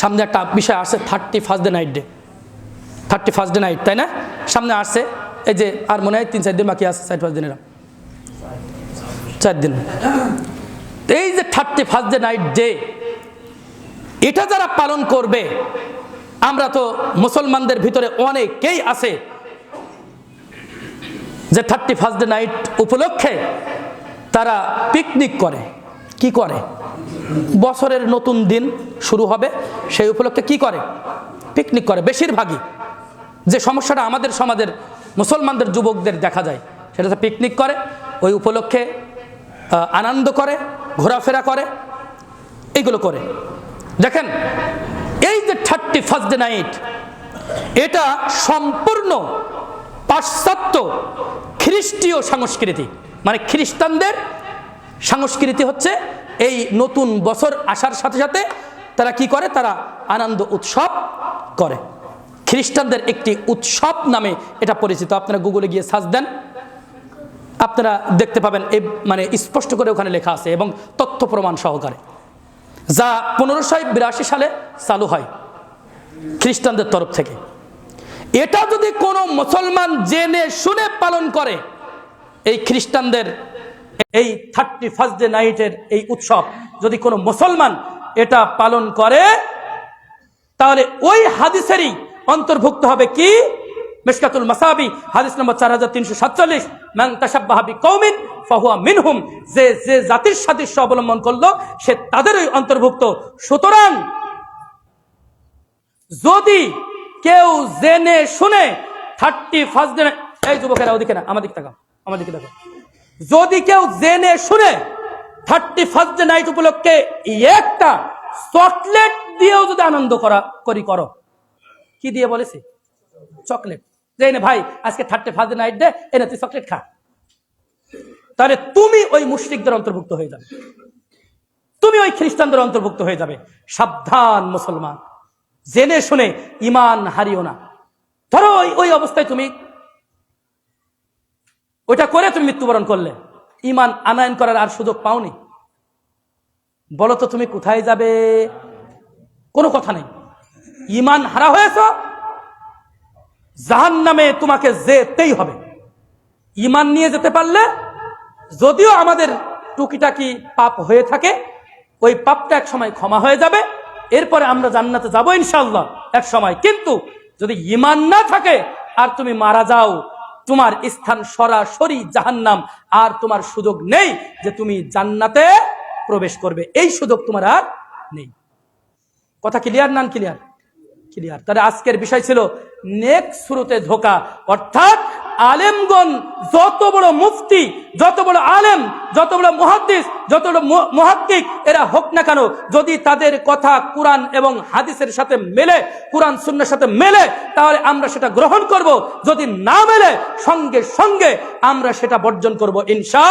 সামনে একটা বিষয় আসছে thirty first day night day. Thirty first day night, তাই না? সামনে আসছে, এই যে আর মনে হয় তিন, চার দিন বাকি আছে চার পাঁচ দিনের। চার দিন। এই যে thirty first day night day, এটা যারা পালন করবে, আমরা তো মুসলমানদের ভিতরে অনেকেই আছে যে থার্টি ফার্স্ট ডে নাইট উপলক্ষে তারা পিকনিক করে। কি করে? বছরের নতুন দিন শুরু হবে, সেই উপলক্ষে কি করে? পিকনিক করে, বেশিরভাগই। যে সমস্যাটা আমাদের সমাজের মুসলমানদের, যুবকদের দেখা যায়, সেটা পিকনিক করে, ওই উপলক্ষে আনন্দ করে, ঘোরাফেরা করে এইগুলো করে। দেখেন, এই যে থার্টি ফার্স্ট ডে নাইট এটা সম্পূর্ণ পাশ্চাত্য খ্রিস্টীয় সংস্কৃতি মানে খ্রিস্টানদের সংস্কৃতি হচ্ছে এই নতুন বছর আসার সাথে সাথে তারা কি করে? তারা আনন্দ উৎসব করে। খ্রিস্টানদের একটি উৎসব নামে এটা পরিচিত। আপনারা গুগলে গিয়ে সার্চ দেন, আপনারা দেখতে পাবেন এ মানে স্পষ্ট করে ওখানে লেখা আছে এবং তথ্য প্রমাণ সহকারে। যা পনেরোশো বিরাশি সালে চালু হয় খ্রিস্টানদের তরফ থেকে। এটা যদি কোনো মুসলমান জেনে শুনে পালন করে, এই খ্রিস্টানদের এই থার্টি ফার্স্ট ডে নাইটের এই উৎসব যদি কোনো মুসলমান এটা পালন করে, তাহলে ওই হাদিসেরই অন্তর্ভুক্ত হবে কি? মিশকাতুল মাসাবি, হাদিস নম্বর চার হাজার তিনশো সাতচল্লিশ। কৌমিন ফাহুয়া মিনহুম। যে যে জাতির সাদৃশ্য অবলম্বন করল, সে তাদেরই অন্তর্ভুক্ত। সুতরাং যদি কেউ জেনে শুনে থার্টি ফার্স্ট এই যুবকেরা ওদিকে না আমার দিকে তাকাও। যদি কেউ জেনে শুনে থার্টি ফার্স্ট নাইট উপলক্ষে একটা চকলেট দিয়েও যদি আনন্দ করা, করি করো। কি দিয়ে বলেছি? চকলেট। যে নে ভাই, আজকে থার্টি ফার্স্ট নাইট ডে, এনে তুই চকলেট খা। তাহলে তুমি ওই মুশরিকদের অন্তর্ভুক্ত হয়ে যাবে। তুমি ওই খ্রিস্টানদের অন্তর্ভুক্ত হয়ে যাবে। সাবধান মুসলমান। জেনে শুনে ইমান হারিও না। ধরো ওই অবস্থায় তুমি ওইটা করে তুমি মৃত্যুবরণ করলে। ইমান আনায়ন করার আর সুযোগ পাওনি। বলো তো, তুমি কোথায় যাবে? কোনো কথা নেই। ইমান হারা হয়েছ? জাহান নামে তোমাকে যেতেই হবে। ইমান নিয়ে যেতে পারলে যদিও আমাদের টুকিটাকি পাপ হয়ে থাকে, ওই পাপটা এক সময় ক্ষমা হয়ে যাবে। এরপরে আমরা জান্নাতে যাব ইনশাল্লাহ এক সময়। কিন্তু যদি ইমান না থাকে, আর তুমি মারা যাও তোমার স্থান সরাসরি জাহান্নাম, আর তোমার সুযোগ নেই যে তুমি জান্নাতে প্রবেশ করবে। এই সুযোগ তোমার আর নেই। কথা ক্লিয়ার নান ক্লিয়ার ক্লিয়ার তাহলে আজকের বিষয় ছিল, নেক শুরুতে ধোকা। অর্থাৎ আলেমগণ যত বড় মুফতি, যত বড় আলেম, যত বড় মহাদ্দিস, যত বড় মহাদ্দিক, এরা হোক না কেন, যদি তাদের কথা কোরআন এবং হাদিসের সাথে মেলে, কোরআন শূন্যের সাথে মেলে, তাহলে আমরা সেটা গ্রহণ করব। যদি না মেলে, সঙ্গে সঙ্গে আমরা সেটা বর্জন করব, ইনশা